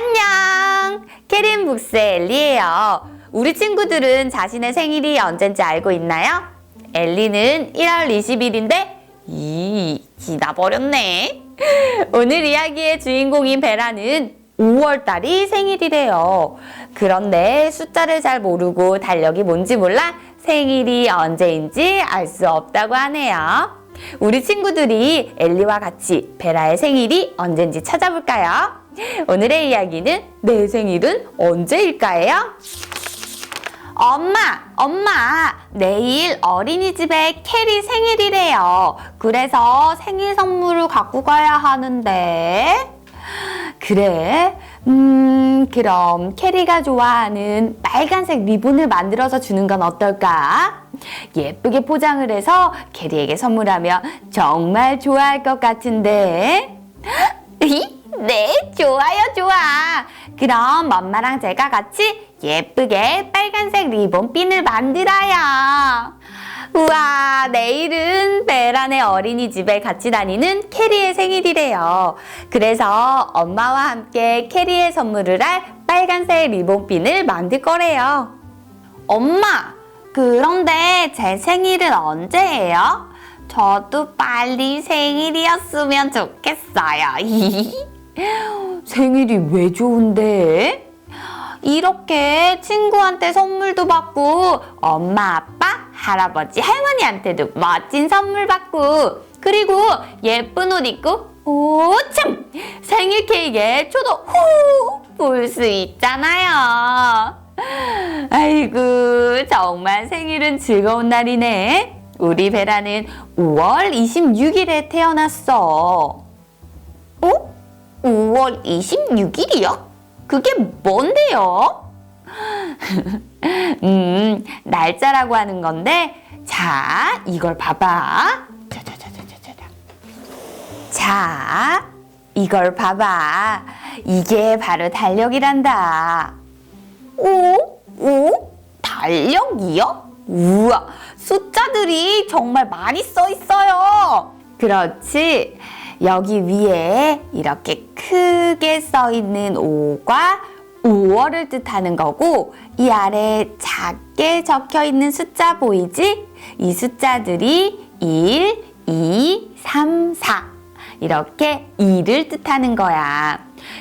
안녕! 캐린 북스의 엘리예요. 우리 친구들은 자신의 생일이 언젠지 알고 있나요? 엘리는 1월 20일인데, 이, 지나버렸네. 오늘 이야기의 주인공인 베라는 5월달이 생일이래요. 그런데 숫자를 잘 모르고 달력이 뭔지 몰라 생일이 언제인지 알 수 없다고 하네요. 우리 친구들이 엘리와 같이 베라의 생일이 언젠지 찾아볼까요? 오늘의 이야기는 내 생일은 언제일까요? 엄마, 엄마, 내일 어린이집에 캐리 생일이래요. 그래서 생일 선물을 갖고 가야 하는데. 그래? 음, 그럼 캐리가 좋아하는 빨간색 리본을 만들어서 주는 건 어떨까? 예쁘게 포장을 해서 캐리에게 선물하면 정말 좋아할 것 같은데. 네, 좋아요, 좋아. 그럼 엄마랑 제가 같이 예쁘게 빨간색 리본핀을 만들어요. 우와, 내일은 베란의 어린이집에 같이 다니는 캐리의 생일이래요. 그래서 엄마와 함께 캐리의 선물을 할 빨간색 리본핀을 만들 거래요. 엄마, 그런데 제 생일은 언제예요? 저도 빨리 생일이었으면 좋겠어요. 생일이 왜 좋은데? 이렇게 친구한테 선물도 받고 엄마, 아빠, 할아버지, 할머니한테도 멋진 선물 받고 그리고 예쁜 옷 입고 오참 생일 케이크에 초도 후불 수 있잖아요. 아이고 정말 생일은 즐거운 날이네. 우리 베라는 5월 26일에 태어났어. 어? 5월 26일이요? 그게 뭔데요? 음, 날짜라고 하는 건데, 자, 이걸 봐봐. 자, 이걸 봐봐. 이게 바로 달력이란다. 오? 오? 달력이요? 우와, 숫자들이 정말 많이 써 있어요. 그렇지. 여기 위에 이렇게 크게 써 있는 5과 5월을 뜻하는 거고 이 아래 작게 적혀 있는 숫자 보이지? 이 숫자들이 1, 2, 3, 4 이렇게 2를 뜻하는 거야.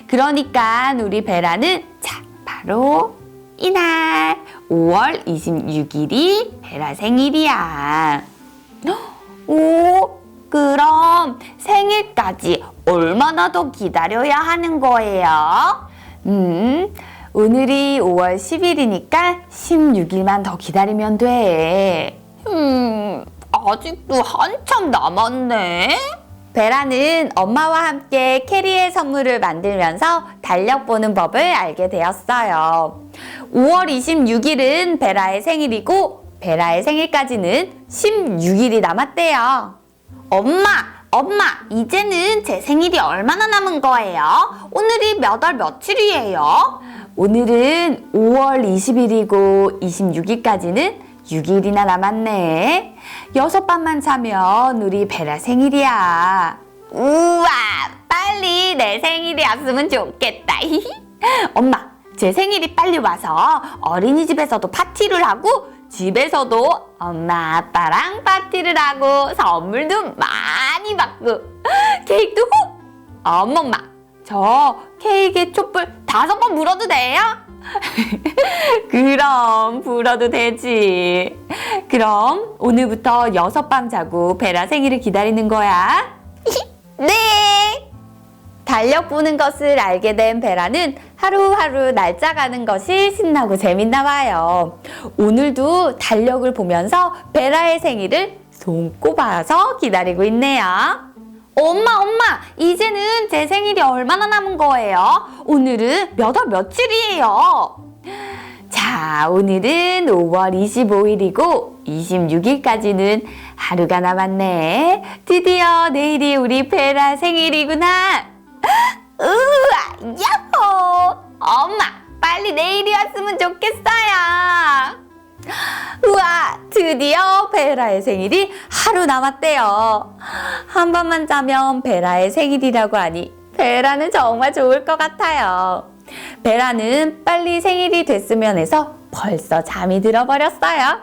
그러니까 우리 베라는 자, 바로 이날 5월 26일이 베라 생일이야. 오, 그럼 생일까지 얼마나 더 기다려야 하는 거예요? 음, 오늘이 5월 10일이니까 16일만 더 기다리면 돼. 음, 아직도 한참 남았네. 베라는 엄마와 함께 캐리의 선물을 만들면서 달력 보는 법을 알게 되었어요. 5월 26일은 베라의 생일이고 베라의 생일까지는 16일이 남았대요. 엄마, 엄마, 이제는 제 생일이 얼마나 남은 거예요? 오늘이 몇 월 며칠이에요? 오늘은 5월 20일이고 26일까지는 6일이나 남았네. 여섯 밤만 자면 우리 베라 생일이야. 우와, 빨리 내 생일이었으면 좋겠다. 엄마, 제 생일이 빨리 와서 어린이집에서도 파티를 하고 집에서도 엄마 아빠랑 파티를 하고 선물도 많이 받고 케이크도 훅! 어머마 저 케이크에 촛불 다섯 번 물어도 돼요? 그럼 불어도 되지 그럼 오늘부터 여섯 밤 자고 베라 생일을 기다리는 거야 네 달력 보는 것을 알게 된 베라는 하루하루 날짜 가는 것이 신나고 재밌나 봐요. 오늘도 달력을 보면서 베라의 생일을 손꼽아서 기다리고 있네요. 엄마, 엄마, 이제는 제 생일이 얼마나 남은 거예요? 오늘은 몇 월 며칠이에요? 자, 오늘은 5월 25일이고 26일까지는 하루가 남았네. 드디어 내일이 우리 베라 생일이구나. 우와, 야호! 엄마, 빨리 내일이 왔으면 좋겠어요. 우와, 드디어 베라의 생일이 하루 남았대요. 한 번만 자면 베라의 생일이라고 하니 베라는 정말 좋을 것 같아요. 베라는 빨리 생일이 됐으면 해서 벌써 잠이 들어버렸어요.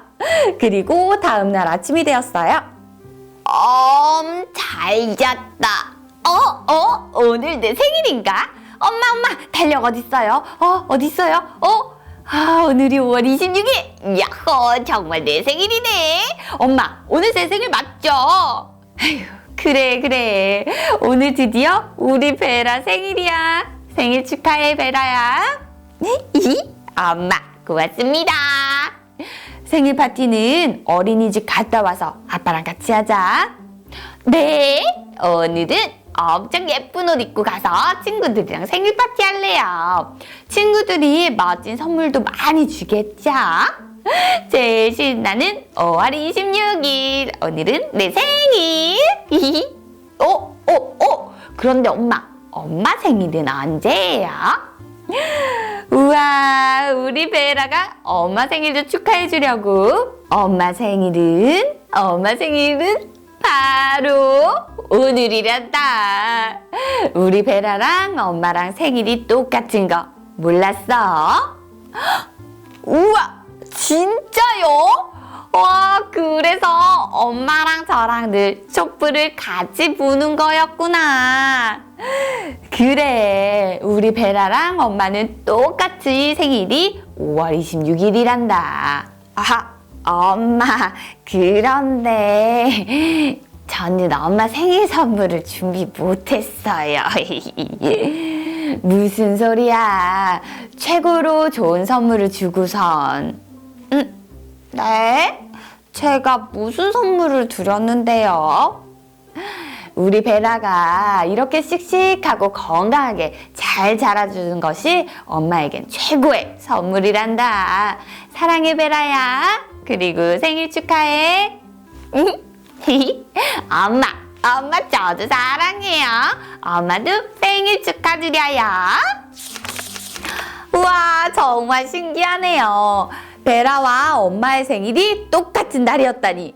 그리고 다음날 아침이 되었어요. 엄, 잘 잤다. 어, 어, 오늘 내 생일인가? 엄마, 엄마, 달력 어딨어요? 어, 어디 있어요? 어? 아, 오늘이 5월 26일. 야호, 정말 내 생일이네. 엄마, 오늘 제 생일 맞죠? 그래, 그래. 오늘 드디어 우리 베라 생일이야. 생일 축하해, 베라야. 이? 엄마, 고맙습니다. 생일 파티는 어린이집 갔다 와서 아빠랑 같이 하자. 네, 오늘은 엄청 예쁜 옷 입고 가서 친구들이랑 생일 파티 할래요. 친구들이 멋진 선물도 많이 주겠죠? 제일 신나는 5월 26일. 오늘은 내 생일. 어, 어, 어. 그런데 엄마, 엄마 생일은 언제예요? 우와, 우리 베라가 엄마 생일도 축하해 주려고. 엄마 생일은, 엄마 생일은 오늘이란다. 우리 베라랑 엄마랑 생일이 똑같은 거 몰랐어? 우와, 진짜요? 와, 그래서 엄마랑 저랑 늘 촛불을 같이 부는 거였구나. 그래, 우리 베라랑 엄마는 똑같이 생일이 5월 26일이란다. 아, 엄마, 그런데 저는 엄마 생일 선물을 준비 못했어요. 무슨 소리야. 최고로 좋은 선물을 주고선. 음, 네? 제가 무슨 선물을 드렸는데요? 우리 베라가 이렇게 씩씩하고 건강하게 잘 자라주는 것이 엄마에겐 최고의 선물이란다. 사랑해, 베라야. 그리고 생일 축하해. 엄마, 엄마 저도 사랑해요. 엄마도 생일 축하드려요. 우와, 정말 신기하네요. 베라와 엄마의 생일이 똑같은 날이었다니.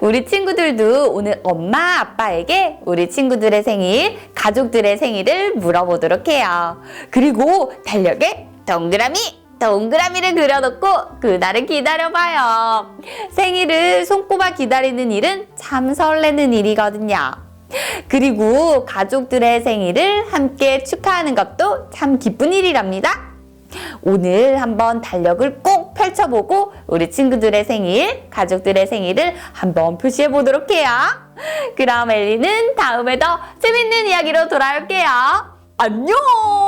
우리 친구들도 오늘 엄마, 아빠에게 우리 친구들의 생일, 가족들의 생일을 물어보도록 해요. 그리고 달력에 동그라미, 동그라미를 그려놓고 그날을 기다려봐요. 생일을 손꼽아 기다리는 일은 참 설레는 일이거든요. 그리고 가족들의 생일을 함께 축하하는 것도 참 기쁜 일이랍니다. 오늘 한번 달력을 꼭 펼쳐보고 우리 친구들의 생일, 가족들의 생일을 한번 표시해 보도록 해요. 그럼 엘리는 다음에 더 재밌는 이야기로 돌아올게요. 안녕!